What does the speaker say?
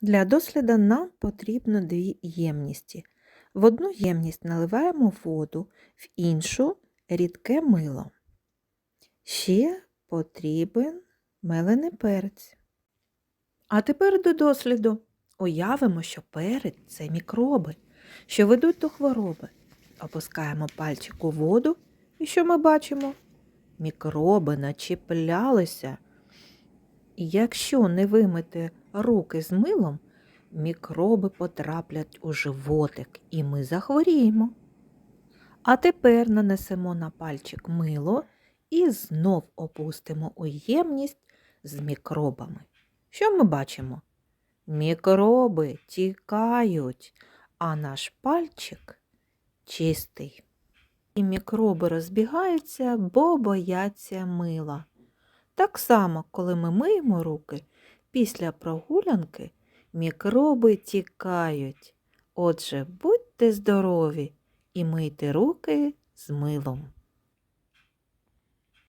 Для досліду нам потрібно дві ємності. В одну ємність наливаємо воду, в іншу рідке мило. Ще потрібен мелений перець. А тепер до досліду. Уявимо, що перець це мікроби, що ведуть до хвороби. Опускаємо пальчик у воду, і що ми бачимо? Мікроби начіплялися. Якщо не вимити руки з милом, мікроби потраплять у животик, і ми захворіємо. А тепер нанесемо на пальчик мило і знов опустимо у ємність з мікробами. Що ми бачимо? Мікроби тікають, а наш пальчик чистий. І мікроби розбігаються, бо бояться мила. Так само, коли ми миємо руки, після прогулянки мікроби тікають. Отже, будьте здорові і мийте руки з милом.